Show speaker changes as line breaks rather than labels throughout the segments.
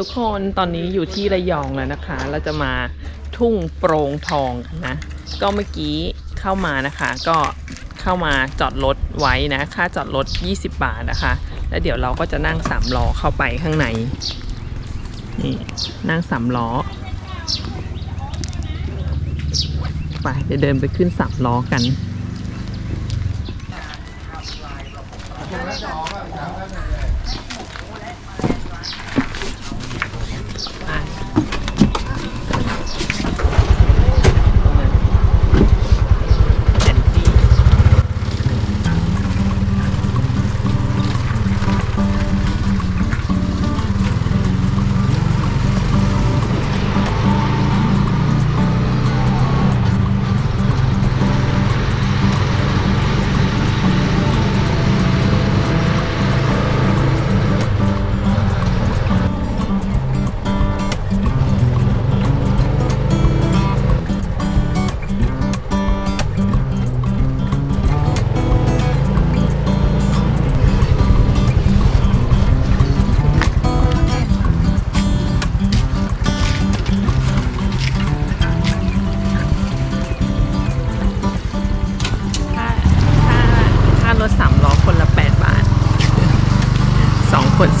ทุกคนตอนนี้อยู่ที่ระยองแล้วนะคะ เราจะมาทุ่งโปร่งทองนนะ ก็เมื่อกี้เข้ามานะคะ ก็เข้ามาจอดรถไว้นะ ค่าจอดรถ 20 บาทนะคะ แล้วเดี๋ยวเราก็จะนั่งสามล้อเข้าไปข้างใน นี่นั่งสามล้อ ไปเดี๋ยวเดินไปขึ้นสามล้อกัน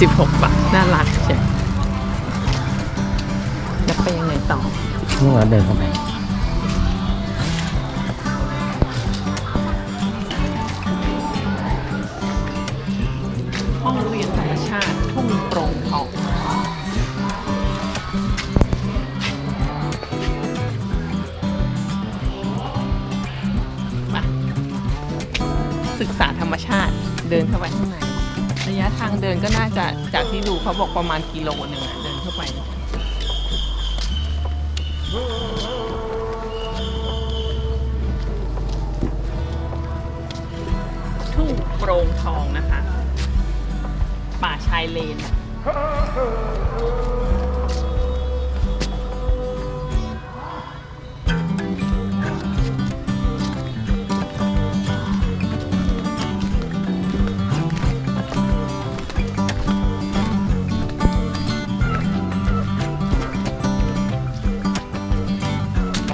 16 บาท น่ารักใช่จะไปยังไงต่อ
นี่เราเดินเข้าไป
ระยะทางเดินก็น่าจะจากที่ดูเขาบอกประมาณกิโลหนึ่งอะเดินเข้าไป ทุ่งโปร่งทองนะคะ ป่าชายเลน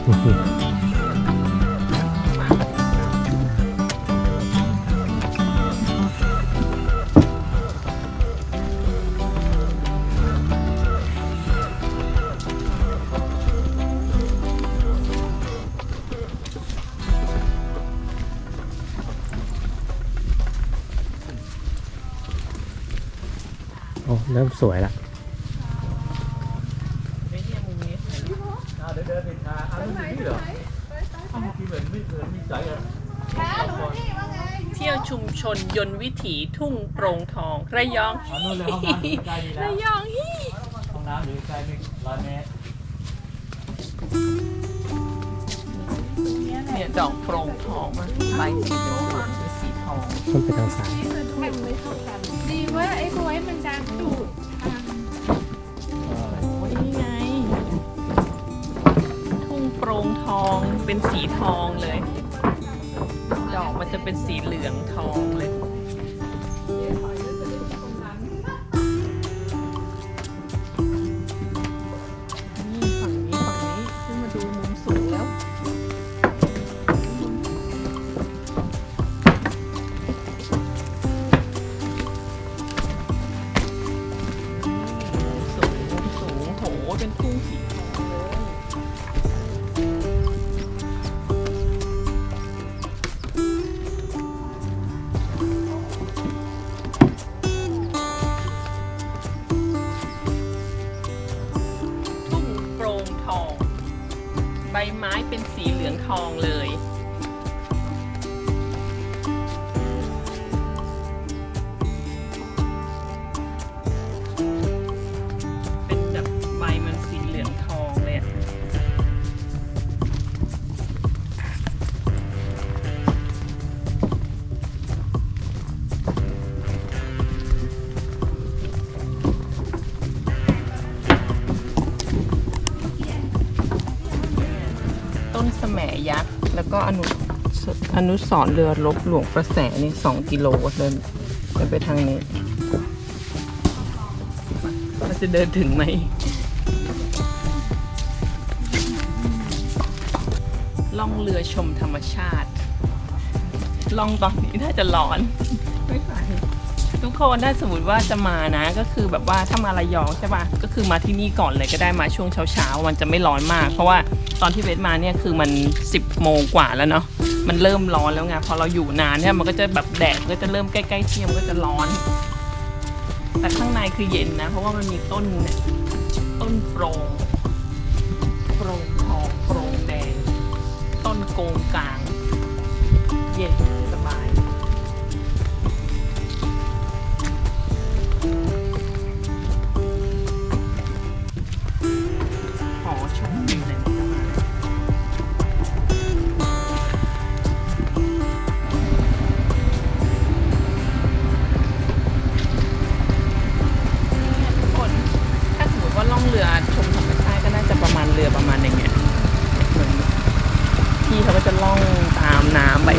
โอ้เริ่มสวยละ
ไม่เนี่ยมุมนี้ถ่ายรูป เที่ยวชุมชนยนต์วิถีทุ่งโปร่งทอง ระยอง
อ๋อนู่นเลยห้องน้ำอยู่ใกล้นี่แล้ว
ระยองฮิ
ห้องน้ำอยู่ใกล้ไม่ร้อยเมตร
เนี่ยดอกโปร่งทองมาใบสีเหลืองเป็นสีทอง
ขึ้นไปทางซ้าย
ดีว่าไอ้บวยมันดังดูด
เป็นสีทองเลย ดอกมันจะเป็นสีเหลืองทองเลยนี่ฝั่งนี้ฝั่ง ใบไม้เป็นสีเหลืองทองเลย ก็อนุสอนุสรเรือลบหลวงประแสนี่สองกิโลเดินเดินไปทางนี้มาว่าจะเดินถึงไหมล่องเรือชมธรรมชาติ ล่องตอนนี้น่าจะร้อน ไม่ไหว ทุกคนถ้าสมมติว่าจะมานะ ก็คือแบบว่าถ้ามาระยองใช่ปะก็คือมาที่นี่ก่อนเลยก็ได้มาช่วงเช้าๆมันจะไม่ร้อนมาก เพราะว่าตอนที่เบสมาเนี่ยคือมัน 10โมงกว่าแล้วเนาะมันเริ่มร้อนแล้วไงพอเราอยู่นานเนี่ยมันก็จะแบบแดดก็จะเริ่มใกล้ๆเที่ยงก็จะร้อน แต่ข้างในคือเย็นนะ เพราะว่ามันมีต้นเนี่ยต้นโปรงโปรงทองโปรงแดง ต้นโกงกลาง เย็น เรือประมาณอย่างเงี้ยเหมือนพี่เขาก็จะล่องตามน้ำไป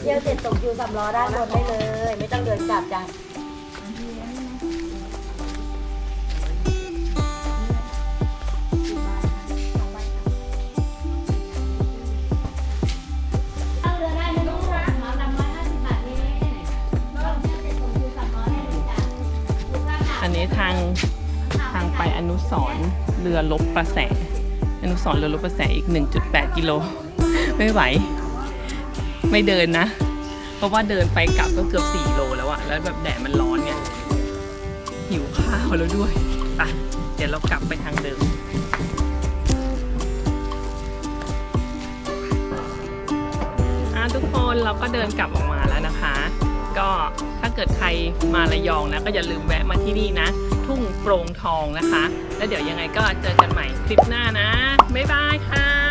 เที่
ยวเสร็จตกอยู่สำล้อด้านบนได้เลย ไม่ต้องเดินกลับจ้ะ
เรือได้ไหมลูกคะน้ำรำม้าห้าสิบบาทเนี่ยอั
นนี้ทางทางไปอนุสรเรือลบประแส อนุสรเรือลบประแสอีก 1.8 กิโล ไม่ไหว ไม่เดินนะ เพราะว่าเดินไปกลับก็เกือบ4โลแล้วอะแล้วแบบแดดมันร้อนไงหิวข้าวแล้วด้วยไปเดี๋ยวเรากลับไปทางเดิมอะทุกคนเราก็เดินกลับออกมาแล้วนะคะ ก็ถ้าเกิดใครมาระยองนะ ก็อย่าลืมแวะมาที่นี่นะ ทุ่งโปร่งทองนะคะ แล้วเดี๋ยวยังไงก็เจอกันใหม่คลิปหน้านะ บ๊ายบายค่ะ